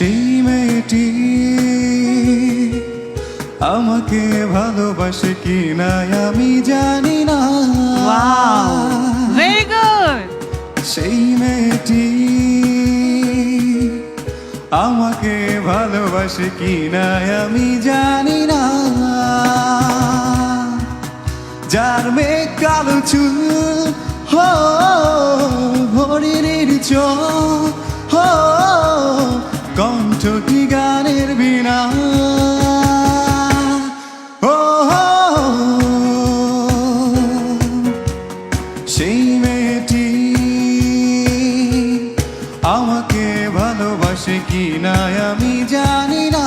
সেই মেয়েটি আমাকে ভালোবাসে কি না আমি জানি না। Wow. Very সেই মেয়েটি। আমাকে ভালোবাসে কি না আমি জানি না। যার মেঘ কালো চুল হো হরিণের চোখ। বিনা ও। সেই মেয়েটি আমাকে ভালোবাসে কি না আমি জানি না।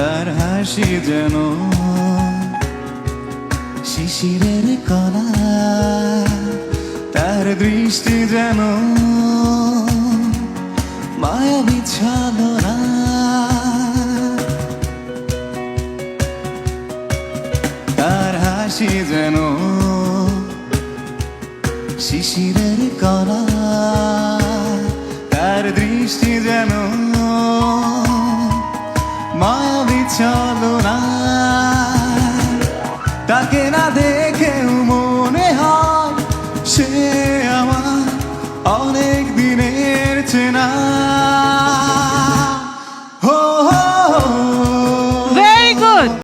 তার হাসি যেন শিশিরের কলা, তার দৃষ্টি যেন মায়াবী ছলনা। তার হাসি যেন শিশিরের কলা, তার দৃষ্টি যেন মায়াবী না। তাকে না দেখেও মনে হয় সে